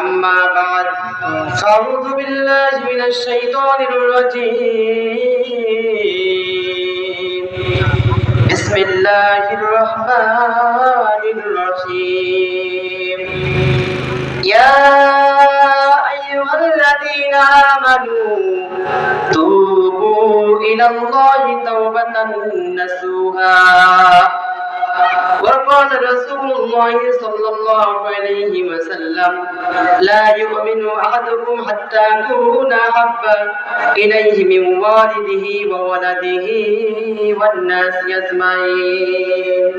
أما بعد فأعوذ بالله من الشيطان الرجيم بسم الله الرحمن الرحيم يا أيها الذين آمنوا توبوا إلى الله توبة نسوها وقال رسول الله صلى الله عليه وسلم لا يؤمن أحدكم حتى أكون أحب إليه من والده وولده والناس أجمعين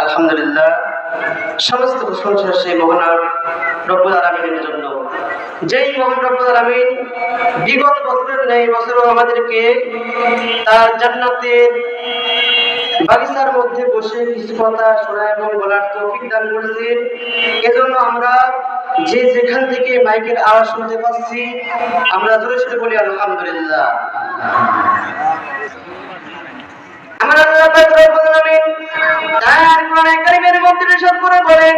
আলহামদুলিল্লাহ সমস্ত প্রশংসা সেই মহান রব্বুল আলমিনের জন্য যেই মহান রব্বুল আলমিন বিগত বছরের নেই বছরও আমাদেরকে তার জান্নাতের বাগিচার মধ্যে বসে কিছু কথা শোনা এবং বলার তৌফিক দান করেছেন এজন্য আমরা যে যেখান থেকে মাইকের আওয়াজ শুনতে পাচ্ছি, আমরা সোরে বলি, আলহামদুলিল্লাহ। আমার বলেন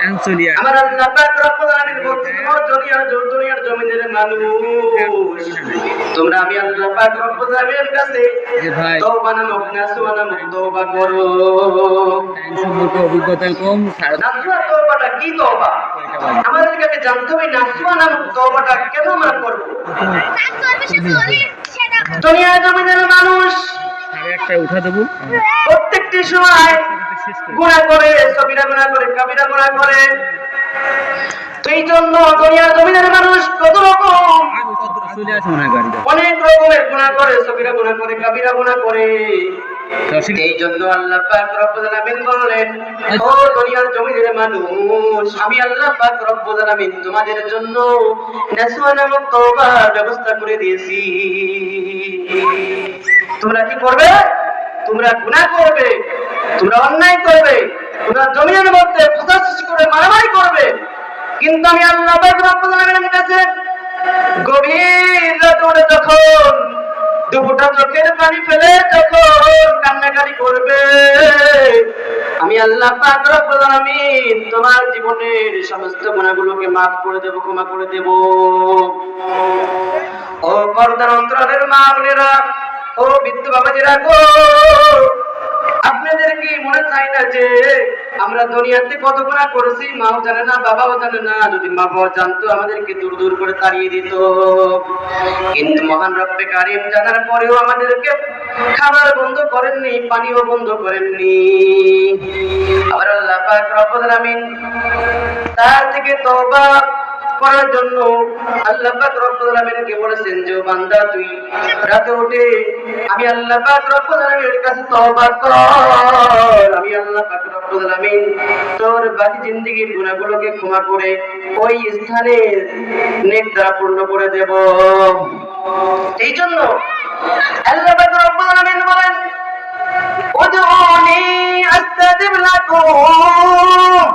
অ্যান্সোলিয়া আমার আল্লাহ পাক রব্বুল আলামিন বলছেন ও দুনিয়ার দুনিয়ার জমিনের মানুষ তোমরা আমি আল্লাহ পাক রব্বুল আলামিনের কাছে তওবা নামক নাসবা নামক তওবা করো। টাইম অভিজ্ঞতা কম সাড়ে তওবাটা কি তওবা? আমাদেরকে আগে জানতে হবে নাসবা নামক তওবাটা কেন আমরা করব? দুনিয়ার জমিনের মানুষ। সাড়ে একটায় উঠা দেবো। প্রত্যেকটি সময় গুণা করে সবিরা গুণা করে কাবিরা গুণা করে। এই জন্য দুনিয়ার জমিনের মানুষ কত রকম? অনেক রকমের গুণা করে সবিরা গুণা করে কাবিরা গুণা করে। এই জন্য আল্লাহ পাক রব্বুল আলামিন বললেন ও দুনিয়ার জমিনের মানুষ আমি আল্লাহ পাক রব্বুল আলামিন তোমাদের জন্য নাসওয়া নামক তওবার ব্যবস্থা করে দিয়েছি। তোমরা কি করবে? তোমরা গুনাহ করবে। তোমরা অন্যায় করবে, তোমরা জমিনের মধ্যে ফসাদ সৃষ্টি করে মারামারি করবে। কিন্তু আমি আল্লাহ কাছে গভীর রাতে যখন দুপুরটা চোখের পানি ফেলে যখন কান্নাকাটি করবে, আমি আল্লাহ পাক রব্বুল আলামিন তোমার জীবনের সমস্ত গুনাহগুলোকে maaf করে দেব, ক্ষমা করে দেব। ও পর্দার অন্তরালের মা বোনেরা, ও বিদ্যু বাবাজিরা গো আপনাদের কি মনে চাই না যে আমরা দুনিয়াতে কত গুণা করেছি, মাও জানে না, বাবাও জানে না। যদি মা বাবা জানতো, আমাদেরকে দূর দূর করে তাড়িয়ে দিত। কিন্তু মহান রব্বে কারিম জানার পরেও আমাদেরকে খাবার বন্ধ করেননি, পানিও বন্ধ করেননি। আবার আল্লাহ পাক রব্বুল আলামিন তার থেকে তওবা করার জন্য আল্লাহ পাক রব্বুল আলামিনকে বলেছেন, যে বান্দা তুই রাতে উঠে আমি আল্লাহ পাক রব্বুল আলামিনের কাছে তওবা কর। আমি আল্লাহ পাক রব্বুল আলামিন তোর বাকি গুনাহগুলোকে ক্ষমা করে ওই স্থানে নেক দ্বারা পূর্ণ করে দেব। এই জন্য আল্লাহ পাক রব্বুল আলামিন বলেন, উদউনি আস্তাজিব লাকুম।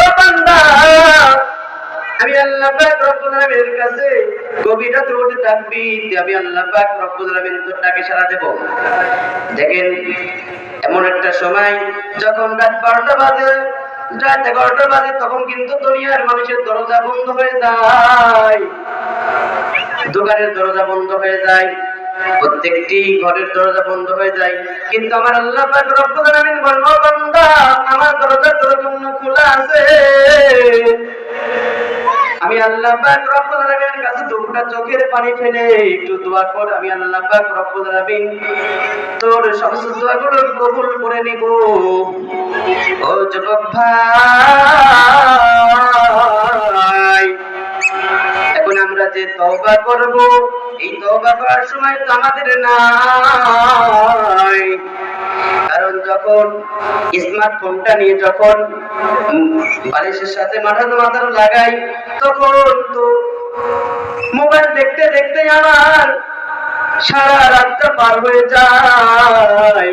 ও বান্দা আমি আল্লাহ পাক রব্বুল আলামিনের কাছে থাকবি আমি আল্লাহ পাক রব্বুল আলামিন তোর ডাকে সাড়া দেব। দেখেন, এমন একটা সময় যখন রাত বারোটা বাজে, রাত এগারোটা বাজে, তখন কিন্তু দুনিয়ার মানুষের দরজা বন্ধ হয়ে যায়। দোকানের দরজা বন্ধ হয়ে যায়। প্রত্যেকটি ঘরের দরজা বন্ধ হয়ে যায়। কিন্তু আমার আল্লাহ পাক রব্বুল আলামিন বান্দা, আমার দরজা তোর জন্য খোলা আছে? আমি আল্লাহ পাক রব্বুল আলামিনের কাছে দুটা চোখের পানি ফেলে একটু দোয়া কর, আমি আল্লাহ পাক রব্বুল আলামিন তোর সমস্ত দোয়াগুলো কবুল করে নিব। ও যুবক ভাই, এখন আমরা যে তওবা করব, এই তওবা করার সময় তো আমাদের নাই। কারণ যখন স্মার্টফোনটা নিয়ে যখন বালিশের সাথে মাথা মাথার লাগাই, তখন তো মোবাইল দেখতে দেখতে আমার সারা রাতটা পার হয়ে যায়।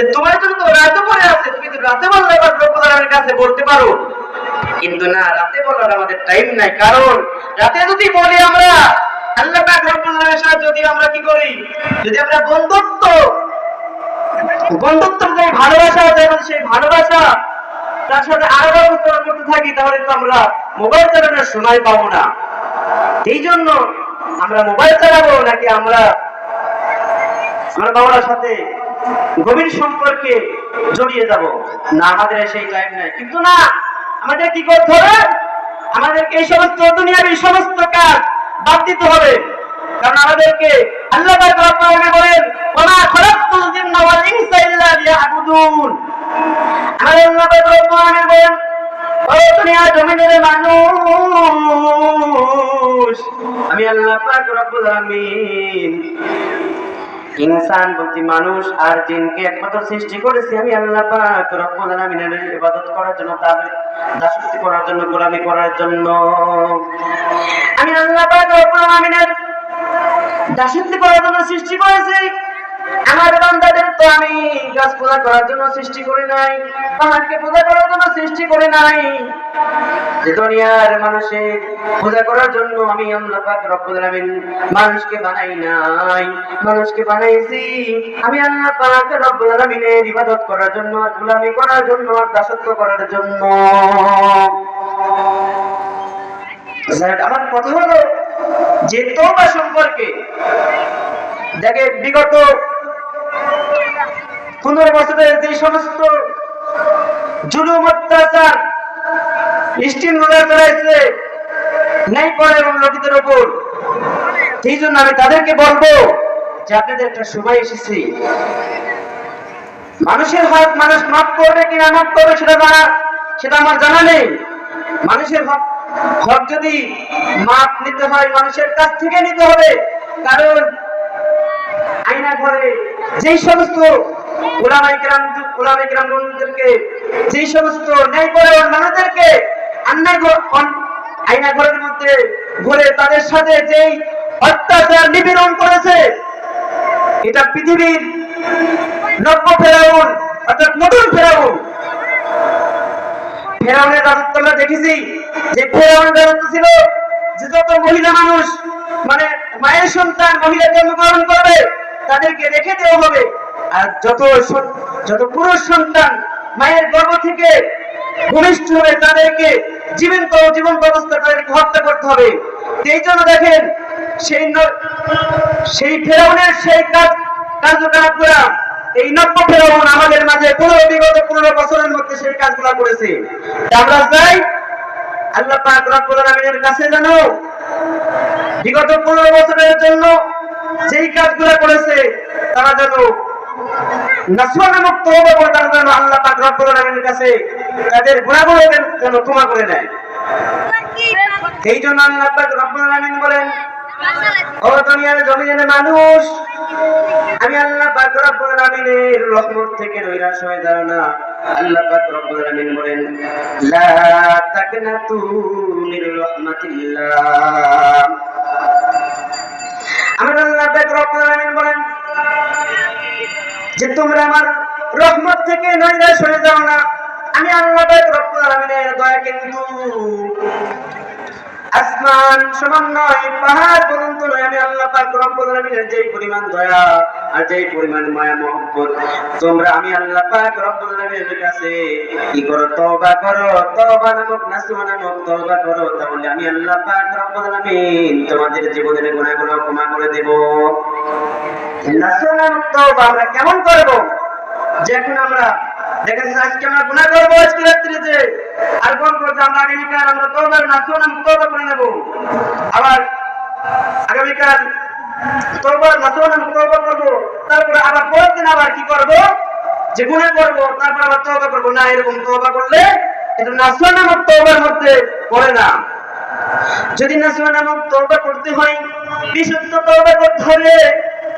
যে তোমার জন্য তো রাতে পড়ে আছে, তুমি তো রাতে বললে এবার রব্বুলের কাছে বলতে পারো। কিন্তু না, রাতে বলার আমাদের টাইম নাই, কারণ রাতে যদি বলি আমরা, আল্লাহ পাক রব্বুল সাথে যদি আমরা কি করি? যদি আমরা বন্ধুত্ব বন্ধুত্ব যে ভালোবাসা আমাদের সেই ভালোবাসা, তার সাথে আরও ব্যবস্থা করতে থাকি, তাহলে তো আমরা মোবাইল চালানোর সময় পাবো না। এই জন্য আমরা মোবাইল চালাবো নাকি আমরা আমরা বাবার সাথে গভীর সম্পর্কে জড়িয়ে যাব। না, আমাদের সেই টাইম নাই। কিন্তু না, আমাদের কি করতে হবে? আমাদেরকে এই সমস্ত দুনিয়ার এই সমস্ত কাজ বাদ দিতে হবে। কারণ আমাদেরকে আল্লাহ বলেন বলেন আমি আল্লাহ ইনসান বলতে মানুষ আর জিনকে একমাত্র সৃষ্টি করেছি আমি আল্লাহ পাক রব্বুল আলামিনের ইবাদত করার জন্য, দাস- দাসত্ব করার জন্য, গোলামি করার জন্য। আমি আল্লাহ পাক রব্বুল আলামিনের দাসত্ব করার জন্য সৃষ্টি করেছি। আমার বান্দাদের তো আমি গাছ পূজা করার জন্য সৃষ্টি করি নাই, পাহাড়কে পূজা করার জন্য সৃষ্টি করি নাই। যে দুনিয়ার মানুষের পূজা করার জন্য আমি আল্লাহ পাক রব্বুল আলামিন মানুষকে বানাই নাই, মানুষকে বানাইছি। আমি আল্লাহ পাক রব্বুল আলামিনের ইবাদত করার জন্য আর গোলামি করার জন্য, আর দাসত্ব করার জন্য। আমার কথা হলো, যে তোবা সম্পর্কে দেখে বিগত পনেরো বছরের যে সমস্ত জুলুম, অত্যাচার স্টিম রোলার চড়াইছে নেই পরে এবং লোকদের উপর। সেই জন্য আমি তাদেরকে বলব যে আপনাদের একটা সময় এসেছে। মানুষের হক মানুষ মাফ করবে কিনা, মাফ করবে সেটা জানা সেটা আমার জানা নেই। মানুষের হক হক যদি মাপ নিতে হয়, মানুষের কাছ থেকে নিতে হবে। কারণ আইনা ঘরে যেই সমস্ত নিপীড়ন করেছে, এটা পৃথিবীর নব্য ফেরাউন, অর্থাৎ নতুন ফেরাউন। ফেরাউনের রাজত্ব আমরা দেখেছি, যে ফেরাউনের রাজত্ব ছিল যে যত মহিলা মানুষ মানে মায়ের সন্তান মহিলা জন্মগ্রহণ করবে, তাদেরকে রেখে দেওয়া হবে। আর যত যত পুরুষ সন্তান মায়ের গর্ভ থেকে ভূমিষ্ঠ হবে তাদেরকে জীবন্ত জীবন ব্যবস্থা তাদেরকে হত্যা করতে হবে। এই জন্য দেখেন সেই সেই ফেরাউনের সেই কাজ কার্যকলাপ করা এই নব্য ফেরাউন আমাদের মাঝে পনেরো বিগত পনেরো বছরের মধ্যে সেই কাজগুলা করেছে। আমরা চাই আল্লাহ পাক রব্বুল আলামিনের কাছে জানো বিগত পনেরো বছরের জন্য যেই কাজগুলা করেছে, তারা যেন নাসওয়ানা মুক্ত হবে বলে তারা যেন করে মানুষ, আমি আল্লাহ পাক রব্বুল থেকে নৈরাশ হয়ে যাও না। আল্লাহ পাক বলেন, লা তাকনাতু আমার আল্লাহ পাক বলেন যে তোমরা আমার রহমত থেকে নইরা সরে যাও না, আমি আল্লাহ দয়া কিন্তু আসমান সমান নয় পাহাড় পর্যন্ত নয়, আমি আল্লাহ পাক যেই পরিমাণ দয়া আর যেই পরিমাণ মায়া, মহব্বত, তোমরা আমি আল্লাহ পাক কাছে কি করো? তওবা করো, তওবা নামক নাসুহা নামক করো, তাহলে আমি আল্লাহ পাক রব্বুল তোমাদের জীবনের গুনাহগুলো ক্ষমা করে দেব। আমরা কেমন করব? এখন আমরা দেখেছি আজকে আমরা গুনাহ করব আজকে রাত্রিতে। আর বলব যে আমরা আগামীকাল আমরা তওবার নাসুহা নামক তওবা করে নেব। আবার আগামীকাল করব। তারপরে আবার পরের দিন আবার কি করব? যে করব, তারপর করব। না, এরকম করলে এটা নামক মধ্যে না। যদি নাসুহা নামক তওবা করতে হয়, বিশুদ্ধ তওবা করতে হলে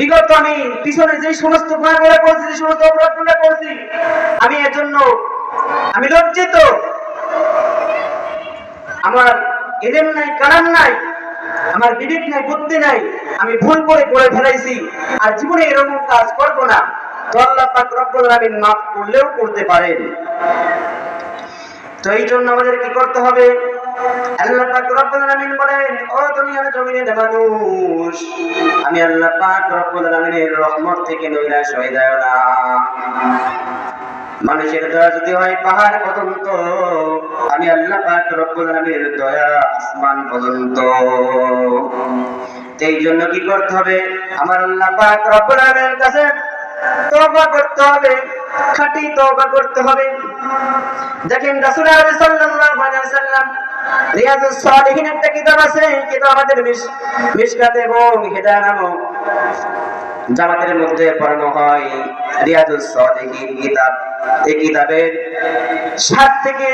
বিগত আমি পিছনে যে সমস্ত যে সমস্ত অপরাধগুলো আমি এর জন্য আমি লজ্জিত। আমার নাই কারণ নাই, আমার বিবেক নাই, বুদ্ধি নাই, আমি ভুল করে করে ফেলাইছি আর জীবনে এরকম কাজ করব না। আল্লাহ পাক রব্বুল আলামিন মাফ করলেও করতে পারেন। তো এই জন্য আমাদের কি করতে হবে? আমি আল্লাহ পাক রব্বুল রহমত থেকে নৈরাশ হয়ে মানুষের দয়া যদি হয় পাহাড় পর্যন্ত, আমি আল্লাহ পাক রব্বুল আলামিনের দয়া আসমান পর্যন্ত। এই জন্য কি করতে হবে? আমার আল্লাহ পাক রব্বুল আলামিনের কাছে তওবা করতে হবে, খাঁটি তওবা করতে হবে। দেখেন রাসূল আলাইহি সাল্লাল্লাহু আলাইহি ওয়াসাল্লাম রিয়াজুস সালিহিন একটা কিতাব আছে কিতাব আমাদের মিশকাত এবং নামক জামাতের মধ্যে পড়ানো হয়। রিয়াজুস সালিহিন কিতাব, এই কিতাবের সাত থেকে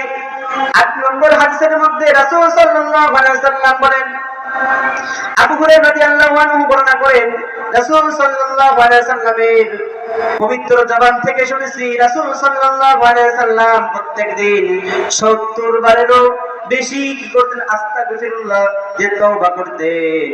আট নম্বর হাদিসের মধ্যে রাসূল সাল্লাল্লাহু আলাইহি বলেন, আবু হুরায়রা রাদিয়াল্লাহু আনহু বর্ণনা করেন, রাসূল সাল্লাল্লাহু আলাইহি পবিত্র জবান থেকে শুনেছি, রাসূল সাল্লাল্লাহু আলাইহি সাল্লাম প্রত্যেকদিন 70 বারেরও বেশি কি করতেন? আস্তাগফিরুল্লাহ যে তওবা করতেন।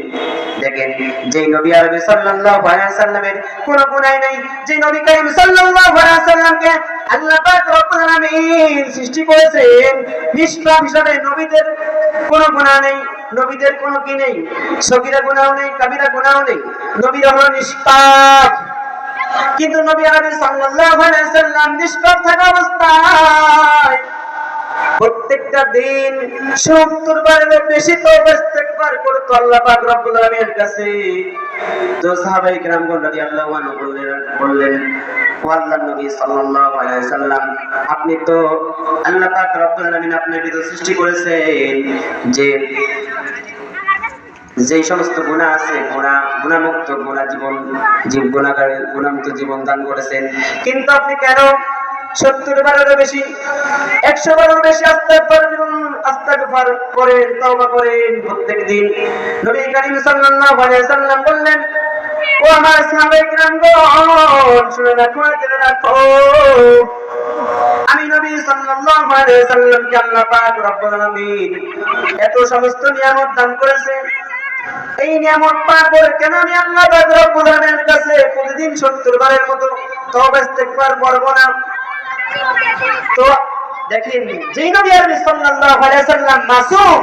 দেখেন, যেই নবী আরবি সাল্লাল্লাহু আলাইহি সাল্লামের কোন গুনাহ নাই যে নবী করিম সাল্লাল্লাহু আলাইহি সাল্লামকে আল্লাহ পাক রব্বুল আলামিন সৃষ্টি করেছেন, নিষ্পাপ হিসাবে নবীদের কোনো গুনাহ নেই, নবীদের কোনো কি নেই? সগীরা গুনাহ নেই, কাবিরা গুনাহ নেই নবীরা হলো নিষ্পাপ। কিন্তু নবী আরবি সাল্লাল্লাহু আলাইহি সাল্লাম নিষ্পাপ থাকা অবস্থায় একটা দিন শুক্রবারের বেশি তো ইস্তেগফার করতো আল্লাহ পাক রব্বুল আলামিনের কাছে। তো সাহাবাই আনহু বললেন বললেন আল্লাহর নবী সাল্লাল্লাহু আলাইহি আপনি তো আল্লাহ পাক রব্বুল আলামিন আপনাকে তো সৃষ্টি করেছেন যে যে সমস্ত গুণা আছে গুণা গুণামুক্ত গুণা জীবন, জীব গুণাগার গুণামুক্ত জীবন দান করেছেন। কিন্তু আপনি কেন সত্তর বেশি, একশো বারেরও বেশি করেন করেন প্রত্যেক দিন। নবী করিম সাল্লাল্লাহু আলাইহি সাল্লাম বললেন, ও আমার শুনে রাখো, জেনে রাখো। আমি নবী সাল্লাল্লাহু আলাইহি আল্লাহ পাক রব্বুল আলামিন এত সমস্ত নিয়ামত দান করেছে এই নিয়ামত পার করে কেন আমি আল্লাহ পাক রব্বুল আলামিনের কাছে প্রতিদিন 70 বারের মতো তওবা, ইস্তেগফার করব না? তো দেখেন, যেই নবী আরবি সাল্লাল্লাহু আলাইহি সাল্লাম মাসুম,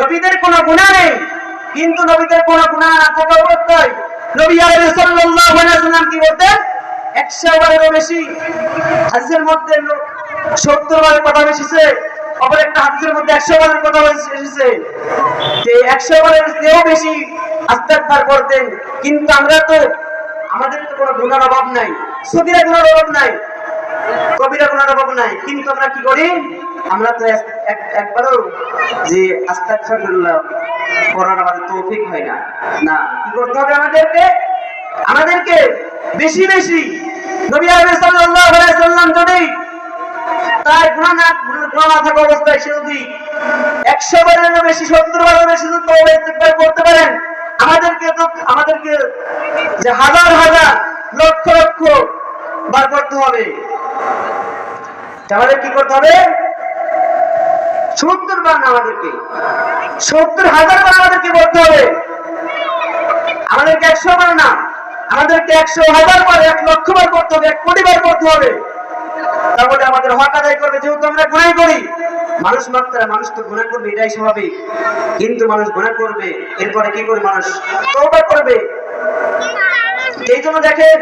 নবীদের কোনো গুনাহ নেই, কিন্তু নবীদের কোনো গুনাহ না থাকা নবী আলাইহিস সাল্লাল্লাহু আলাইহি সাল্লাম কি বলতেন? 100 বারেরও বেশি মধ্যে 70 বারের কথা এসেছে অপর একটা হাদিসের মধ্যে 100 বারের কথা এসেছে। যে 100 বারের চেয়েও বেশি আস্তাগফার করতেন, কিন্তু আমরা তো আমাদের তো কোনো গুনার অভাব নাই। সগীরা গুনার অভাব নাই। কবিরা অভাব নাই। কিন্তু আমরা কি করি? আমরা তো এক- এক- একবারও যে আমাদের তৌফিক হয় না। না, কি করতে হবে আমাদেরকে? আমাদেরকে বেশি বেশি অবস্থায় সে বেশি করতে পারেন, আমাদেরকে তো আমাদেরকে যে হাজার হাজার লক্ষ লক্ষ বার করতে হবে। তাহলে কি করতে হবে? সত্তর বার আমাদেরকে সত্তর হাজার বার আমাদেরকে বলতে হবে। আমাদেরকে একশো বার না, আমাদেরকে একশো হাজার বার, এক লক্ষ বার করতে হবে, এক কোটি বার করতে হবে। তারপরে আমাদের হক আদায় করবে, যেহেতু আমরা গুণাই করি। মানুষ মাত্রা, মানুষ তো গুণা করবে, এটাই স্বাভাবিক। কিন্তু মানুষ গুণা করবে, এরপরে কি করে মানুষ? তওবা করবে। এই জন্য দেখেন